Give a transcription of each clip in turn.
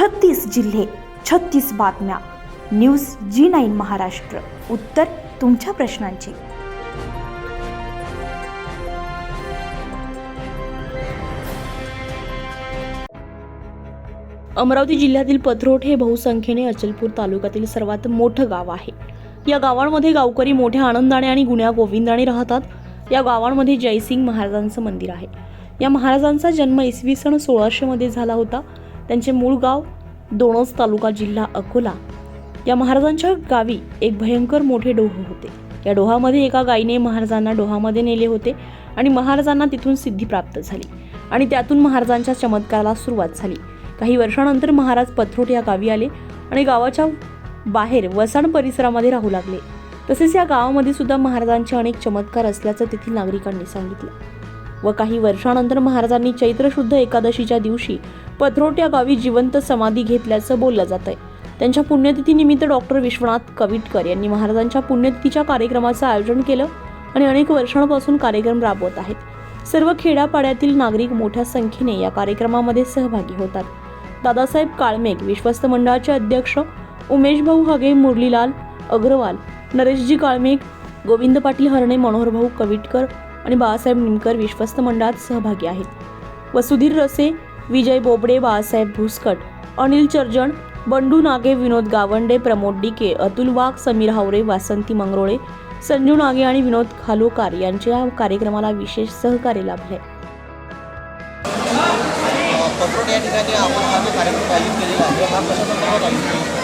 छत्तीस जिल्हे छत्तीस बातम्या. News G nine Maharashtra. उत्तर तुमच्या प्रश्नांची. अमरावती जिल्ह्यातील पथरोट हे बहुसंख्येने अचलपूर तालुक्यातील सर्वात मोठं गाव आहे. या गावांमध्ये गावकरी मोठ्या आनंदाने आणि गुण्या गोविंदाने राहतात. या गावांमध्ये जयसिंग महाराजांचं मंदिर आहे. या महाराजांचा जन्म इसवी सन सोळाशेमध्ये झाला होता. त्यांचे मूळ गाव दोणस तालुका जिल्हा अकोला. या महाराजांच्या गावी एक भयंकर मोठे डोह होते. या डोहामध्ये एका गायीने महाराजांना डोहामध्ये नेले होते आणि महाराजांना तिथून सिद्धी प्राप्त झाली आणि त्यातून महाराजांच्या चमत्काराला सुरुवात झाली. काही वर्षानंतर महाराज पथरोट या गावी आले आणि गावाच्या बाहेर वसाण परिसरामध्ये राहू लागले. तसेच या गावामध्ये सुद्धा महाराजांचे अनेक चमत्कार असल्याचं तेथील नागरिकांनी सांगितलं व काही वर्षानंतर महाराजांनी चैत्र शुद्ध एकादशीच्या दिवशी पथरोट या गावी जिवंत समाधी घेतल्याचं बोललं जात आहे त्यांच्या पुण्यतिथीनिमित्त डॉक्टर विश्वनाथ कविटकर यांनी महाराजांच्या पुण्यतिथीच्या कार्यक्रमाचं आयोजन केलं आणि अनेक वर्षांपासून कार्यक्रम राबवत आहेत. सर्व खेड्यापाड्यातील नागरिक मोठ्या संख्येने या कार्यक्रमामध्ये सहभागी होतात. दादासाहेब काळमेघ विश्वस्त मंडळाचे अध्यक्ष उमेश भाऊ हगे मुरलीलाल अग्रवाल नरेशजी काळमेघ गोविंद पाटील हरणे मनोहरभाऊ कविटकर आणि बाळासाहेब निमकर विश्वस्त मंडळात सहभागी आहेत. वसुधीर रसे विजय बोबडे बाळासाहेब भुसकट अनिल चर्जन बंडू नागे विनोद गावंडे प्रमोद डिके अतुल वाघ समीर हावरे वासंती मंगरोळे संजू नागे आणि विनोद खालोकार यांच्या या कार्यक्रमाला विशेष सहकार्य लाभले. या ठिकाणी आपण हा जो कार्यक्रम आयोजित केलेला आहे हा कशा संदर्भात आयोजित कार्यक्रम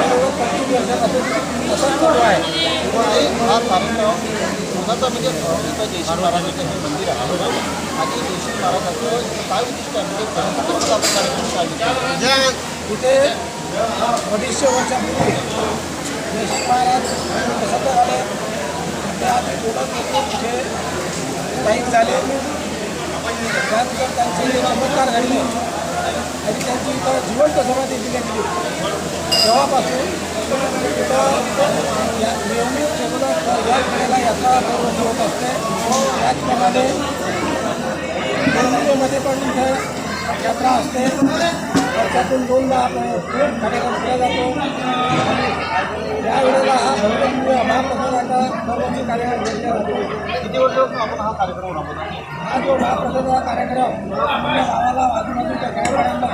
दरवर्षी वर्षापासून तसंच आहे आहे. हा कार्यक्रम कोणाचा म्हणजे अ, इथं जयश्री महाराजांचं हे मंदिर आहे. आणि जयश्री महाराजांचं काय उद्दिष्ट आहे? म्हणजे कशासाठी कार्यक्रम आयोजित अडीचशे वर्षापूर्वी जयश्री महाराज प्रसिद्ध झाले त्यात कोणत इथे स्थायिक झाले. त्यानंतर त्यांचे चमत्कार घडले आणि त्यांची इथं जिवंत समाधी दिली गेली. तेव्हापासून इथं खेळाला यात्रा दरवर्षी होत असते. त्याचप्रमाणे मध्ये पण इथे यात्रा असते. वर्षातून दोनदा आपण कार्यक्रम केला जातो. त्यावेळेला हा महाप्रसादाचा दरवर्षी कार्यक्रम घेतला जातो. किती वर्षापासून आपण हा कार्यक्रम राबवतो हा जो महाप्रसादाचा कार्यक्रम आपल्या गावाला आजूबाजूच्या हा कार्यक्रम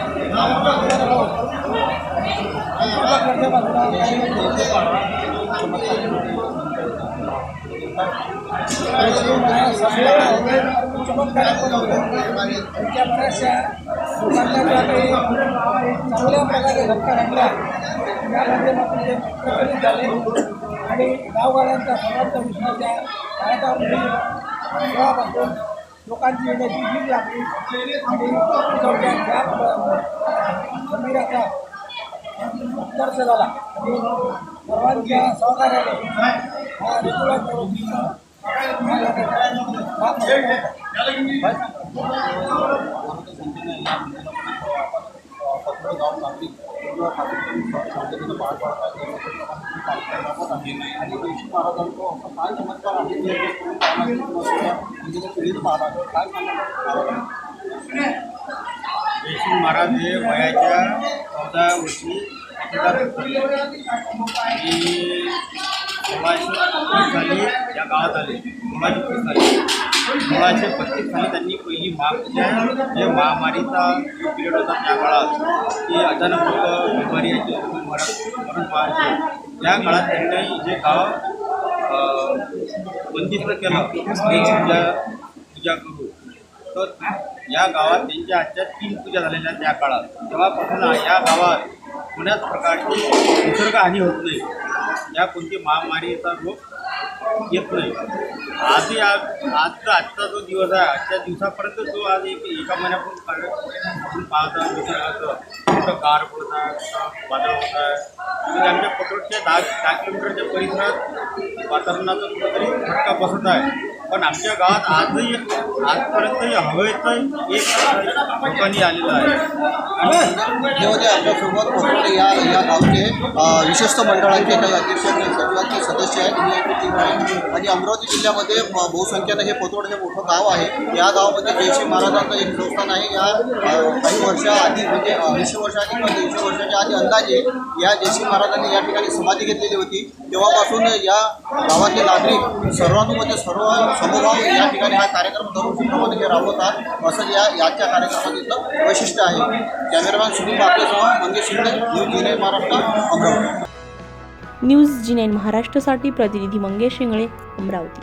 चमत्कार पण होते त्यांच्या बऱ्याचशा लोकांना ज्या काही चांगल्या प्रकारे धक्का लागला त्या माध्यमातून ते प्रकटित झाले आणि गावगाड्यांचा सर्वांचा विश्वास या कार्यक्रमामध्ये तेव्हापासून लोकांची येण्याची जीव लागली आणि समीराचा उत्कर्ष झाला आणि सर्वांच्या सहकार्याने हा जाऊन आणि म्हणजे काय महाराज हे वयाच्या चौदा वर्षी आणि सोळाशे पस्तीस साली या गावात आले. सोळाशे तीस साली सोळाशे पस्तीस साली त्यांनी पहिली महाग जे महामारीचा पिरियड होता त्या काळात ते अचानक लोक बिमारी यायची मरण मरण पाहायचे. त्या काळात त्यांनी जे गाव बंदिस्त केलं पूजा पूजा करू तर या गावात त्यांच्या आजच्या तीन पूजा झालेल्या आहेत त्या काळात. तेव्हापासून या गावात कोण्याच प्रकारची निसर्गहानी होत नाही. या कोणती महामारीचा रोग येत नाही. आजही आज आजचा आजचा जो दिवस आहे आजच्या दिवसापर्यंत जो आज एक एका महिन्यापासून कार्य आपण पाहता निसर्गाचं. कुठं गार पडत आहे कुठं वादळ होत आहे. आमच्या पटोटच्या दहा दहा किलोमीटरच्या परिसरात वातावरणाचा कुठंतरी फटका बसत आहे. पण आमच्या गावात आजही आजपर्यंत हवेत एक लोकांनी आलेलं आहे. हे होते आपल्यासोबत पत्रोट या या गावचे अ, मंडळाचे काही अध्यक्ष सदस्य आहेत. आहे आणि अमरावती जिल्ह्यामध्ये म- बहुसंख्येनं हे पोतोड हे मोठं गाव आहे. या गावामध्ये जयश्री महाराजांचं एक संस्थान आहे. या काही वर्षाआधी म्हणजे ऐंशी वर्षाआधी किंवा दीडशे वर्षाच्या आधी अंदाजे या जयश्री महाराजांनी या ठिकाणी समाधी घेतलेली होती. तेव्हापासून या गावातले नागरिक सर्वांमध्ये सर्व समभाव या ठिकाणी हा कार्यक्रम धरून हे राबवतात असं या याच्या कार्यक्रमाचं वैशिष्ट्य आहे. कॅमेरामॅन सुनील बापलेसह मंगेश शिंदे न्यूज जिल्हे Maharashtra Amravati. News G nine महाराष्ट्रासाठी प्रतिनिधी मंगेश शिंगळे अमरावती.